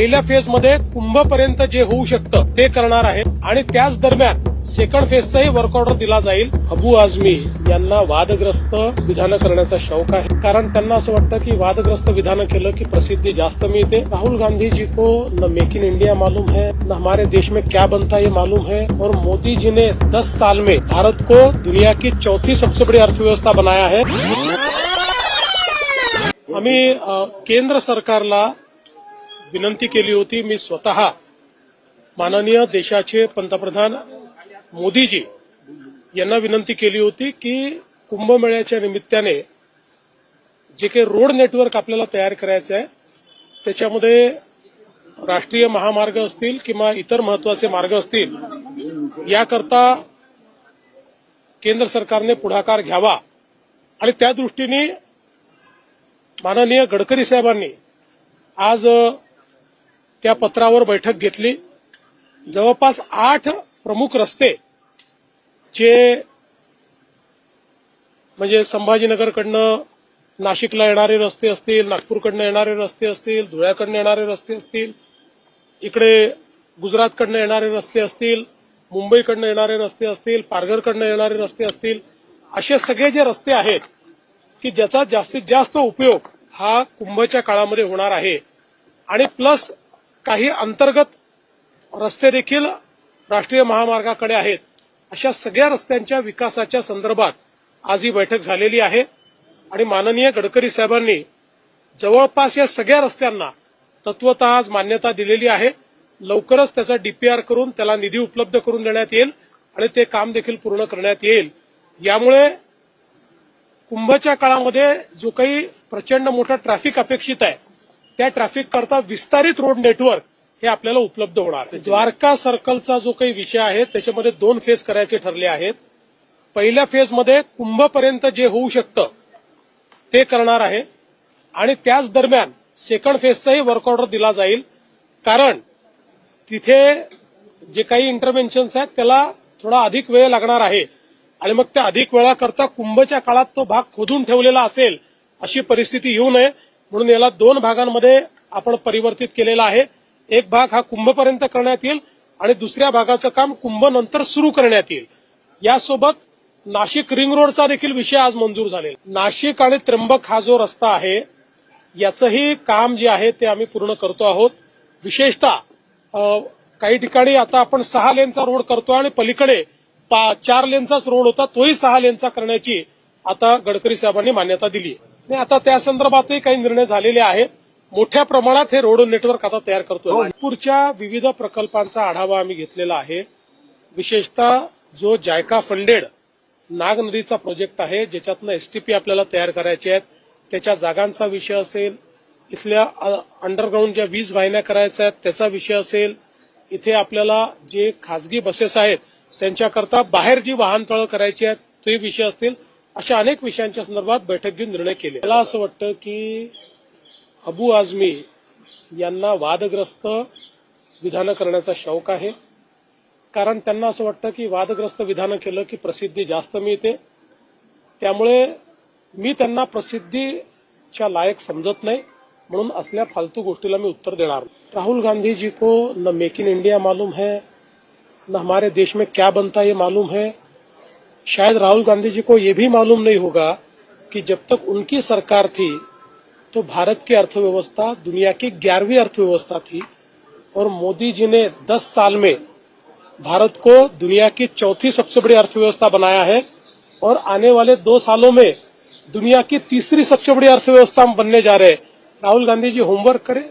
पहिल्या फेजमध्ये कुंभपर्यंत जे होऊ शकतं ते करणार आहे आणि त्याच दरम्यान सेकंड फेजचाही वर्क ऑर्डर दिला जाईल. अबू आझमी यांना वादग्रस्त विधानं करण्याचा शौक आहे. कारण त्यांना असं वाटतं की वादग्रस्त विधानं केलं की प्रसिद्धी जास्त मिळते. राहुल गांधी जी को न मेक इन इंडिया मालूम है न हमारे देश में क्या बनता है ये मालूम है. और मोदी जी ने 10 साल में भारत को दुनिया की चौथी सबसे बड़ी अर्थव्यवस्था बनाया है. आम्ही केंद्र सरकारला विनंती केली होती मी स्वतः माननीय देशाचे पंतप्रधान मोदीजी यांना विनंती केली होती की कुंभमेळ्याच्या निमित्ताने जे काही रोड नेटवर्क आपल्याला तयार करायचं आहे त्याच्यामध्ये राष्ट्रीय महामार्ग असतील किंवा इतर महत्त्वाचे मार्ग असतील याकरता केंद्र सरकारने पुढाकार घ्यावा. आणि त्या दृष्टीने माननीय गडकरी साहेबांनी आज त्या पत्रावर बैठक घेतली. जवळपास आठ प्रमुख रस्ते जे म्हणजे संभाजीनगरकडनं नाशिकला येणारे रस्ते असतील नागपूरकडनं येणारे रस्ते असतील धुळ्याकडनं येणारे रस्ते असतील इकडे गुजरातकडनं येणारे रस्ते असतील मुंबईकडनं येणारे रस्ते असतील पारघरकडनं येणारे रस्ते असतील असे सगळे जे रस्ते आहेत की ज्याचा जास्तीत जास्त उपयोग हा कुंभच्या काळामध्ये होणार आहे. आणि प्लस काही अंतर्गत रस्ते देखील राष्ट्रीय महामार्गाकडे आहेत. अशा सगळ्या रस्त्यांच्या विकासाच्या संदर्भात आज ही बैठक झालेली आहे. आणि माननीय गडकरी साहेबांनी जवळपास या सगळ्या रस्त्यांना तत्वत आज मान्यता दिलेली आहे. लवकरच त्याचा डीपीआर करून त्याला निधी उपलब्ध करून देण्यात येईल आणि ते काम देखील पूर्ण करण्यात येईल. यामुळे कुंभच्या काळामध्ये जो काही प्रचंड मोठा ट्रॅफिक अपेक्षित आहे त्या ट्रॅफिक करता विस्तारित रोड नेटवर्क हे आपल्याला उपलब्ध होणार. द्वारका सर्कलचा जो काही विषय आहे त्याच्यामध्ये दोन फेज करायचे ठरले आहेत. पहिल्या फेजमध्ये कुंभपर्यंत जे होऊ शकतं ते करणार आहे. आणि त्याच दरम्यान सेकंड फेजचाही वर्क ऑर्डर दिला जाईल. कारण तिथे जे काही इंटरव्हेन्शन्स आहेत त्याला थोडा अधिक वेळ लागणार आहे. आणि मग त्या अधिक वेळाकरता कुंभच्या काळात तो भाग खोदून ठेवलेला असेल अशी परिस्थिती येऊ नये. म्हणून याला दोन भागांमध्ये आपण परिवर्तित केलेला आहे. एक भाग हा कुंभपर्यंत करण्यात येईल आणि दुसऱ्या भागाचं काम कुंभ नंतर सुरू करण्यात येईल. यासोबत नाशिक रिंग रोडचा देखील विषय आज मंजूर झालेला नाशिक आणि त्र्यंबक हा जो रस्ता आहे याचंही काम जे आहे ते आम्ही पूर्ण करतो आहोत. विशेषतः काही ठिकाणी आता आपण सहा लेनचा रोड करतो आणि पलीकडे पा- चार लेनचाच रोड होता तोही सहा लेनचा करण्याची आता गडकरी साहेबांनी मान्यता दिली आहे. आणि आता त्या संदर्भातही काही निर्णय झालेले आहेत. मोठ्या प्रमाणात हे रोड नेटवर्क आता तयार करतो नागपूरच्या विविध प्रकल्पांचा आढावा आम्ही घेतलेला आहे. विशेषतः जो जायका फंडेड नाग नदीचा प्रोजेक्ट आहे ज्याच्यातनं एसटीपी आपल्याला तयार करायचे आहेत. त्याच्या जागांचा विषय असेल इथल्या अंडरग्राऊंड ज्या वीज वाहिन्या करायच्या आहेत त्याचा विषय असेल इथे आपल्याला जे खासगी बसेस आहेत त्यांच्याकरता बाहेर जी वाहनतळं करायची आहेत ते विषय असतील. अशा अनेक विषयांच्या संदर्भात बैठक घेऊन निर्णय केले. मला असं वाटतं की अबू आझमी यांना वादग्रस्त विधानं करण्याचा शौक आहे. कारण त्यांना असं वाटतं की वादग्रस्त विधानं केलं की प्रसिद्धी जास्त मिळते. त्यामुळे मी त्यांना प्रसिद्धीच्या लायक समजत नाही. म्हणून असल्या फालतू गोष्टीला मी उत्तर देणार राहुल गांधी जी को न मेक इन इंडिया मालूम है न हमारे देश में क्या बनता ये मालूम है. शायद राहुल गांधी जी को ये भी मालूम नहीं होगा कि जब तक उनकी सरकार थी तो भारत की अर्थव्यवस्था, दुनिया की ग्यारहवीं अर्थव्यवस्था थी और मोदी जी ने 10 साल में भारत को दुनिया की चौथी सबसे बड़ी अर्थव्यवस्था बनाया है और आने वाले दो सालों में दुनिया की तीसरी सबसे बड़ी अर्थव्यवस्था हम बनने जा रहे हैं। राहुल गांधी जी होमवर्क करें।